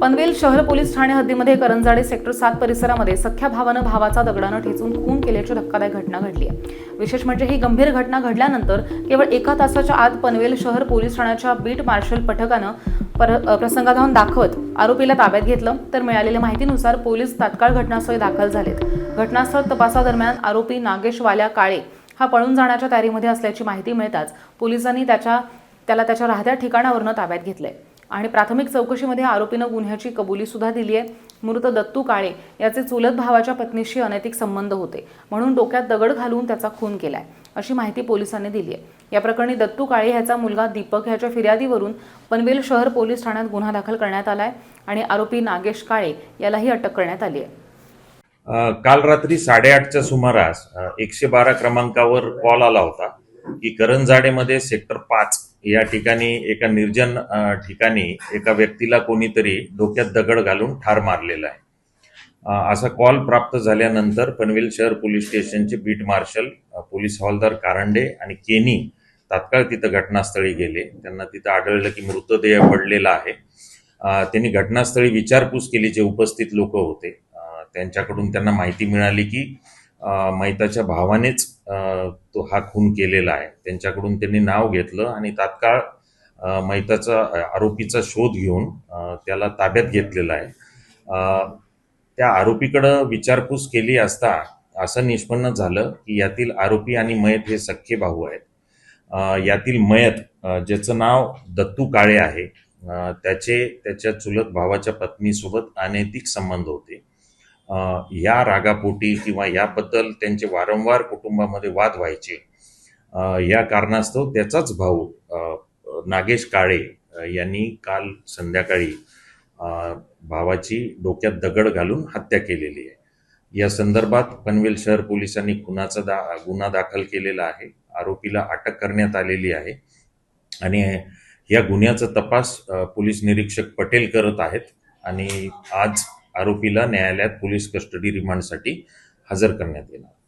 पनवेल शहर पोलीस ठाणे हद्दीमध्ये करंजाडे सेक्टर सात परिसरामध्ये सख्या भावानं भावाचा दगडानं ठेचून खून केल्याची धक्कादायक घटना घडली आहे. विशेष म्हणजे ही गंभीर घटना घडल्यानंतर केवळ एका तासाच्या आत पनवेल शहर पोलीस ठाण्याच्या बीट मार्शल पथकानं पर प्रसंगाधावून दाखवत आरोपीला ताब्यात घेतलं. तर मिळालेल्या माहितीनुसार पोलीस तात्काळ घटनास्थळी दाखल झालेत. घटनास्थळ तपासादरम्यान आरोपी नागेश वाल्या काळे हा पळून जाण्याच्या तयारीमध्ये असल्याची माहिती मिळताच पोलिसांनी त्याच्या त्याला त्याच्या राहत्या ठिकाणावरनं ताब्यात घेतलंय. आणि प्राथमिक चौकशीमध्ये आरोपीनं गुन्ह्याची कबुली सुद्धा दिली आहे. मृत दत्तू काळे याचे चुलत भावाच्या पत्नीशी अनैतिक संबंध होते. म्हणून डोक्यात दगड घालून त्याचा खून केलाय अशी माहिती पोलिसांनी दिली आहे. या प्रकरणी दत्तू काळे ह्याचा मुलगा दीपक ह्याच्या फिर्यादीवरून पनवेल शहर पोलीस ठाण्यात गुन्हा दाखल करण्यात आलाय आणि आरोपी नागेश काळे यालाही अटक करण्यात आली आहे. काल रात्री साडेआठच्या सुमारास एकशे बारा क्रमांकावर कॉल आला होता की करंजाडेमध्ये सेक्टर पाच या ठिकाणी एका निर्जन ठिकाणी एका व्यक्तीला कोणीतरी डोक्यात दगड घालून ठार मारलेला आहे. असा कॉल प्राप्त झाल्यानंतर पनवेल शहर पोलीस स्टेशनचे बीट मार्शल पोलीस हवालदार कारंडे आणि केनी तात्काळ तिथं घटनास्थळी गेले. त्यांना तिथं आढळलं की मृतदेह पडलेला आहे. त्यांनी घटनास्थळी विचारपूस केली जे उपस्थित लोक होते. त्यांच्याकडून त्यांना माहिती मिळाली की मैताच्या भावानेच अ, तो हा खून केलेला आहे. त्यांच्याकडून त्यांनी नाव घेतलं आणि तात्काळ मैताचा आरोपीचा शोध घेऊन त्याला ताब्यात घेतलेला आहे. त्या आरोपीकडं विचारपूस केली असता असं निष्पन्न झालं की यातील आरोपी आणि मयत हे सख्खे भाऊ आहेत. यातील मयत ज्याचं नाव दत्तू काळे आहे त्याचे त्याच्या चुलत भावाच्या पत्नीसोबत अनैतिक संबंध होते. या रागापोटी किंवा याबद्दल त्यांचे वारंवार कुटुंबामध्ये वाद व्हायचे. या कारणास्तव त्याचाच भाऊ नागेश काळे यांनी काल संध्याकाळी भावाची डोक्यात दगड घालून हत्या केलेली आहे. या संदर्भात पनवेल शहर पोलिसांनी खुनाचा दा गुन्हा दाखल केलेला आहे. आरोपीला अटक करण्यात आलेली आहे. आणि या गुन्ह्याचा तपास पोलीस निरीक्षक पटेल करत आहेत. आणि आज आरोपीला न्यायालयात पोलीस कस्टडी रिमांडसाठी हजर करण्यात येणार.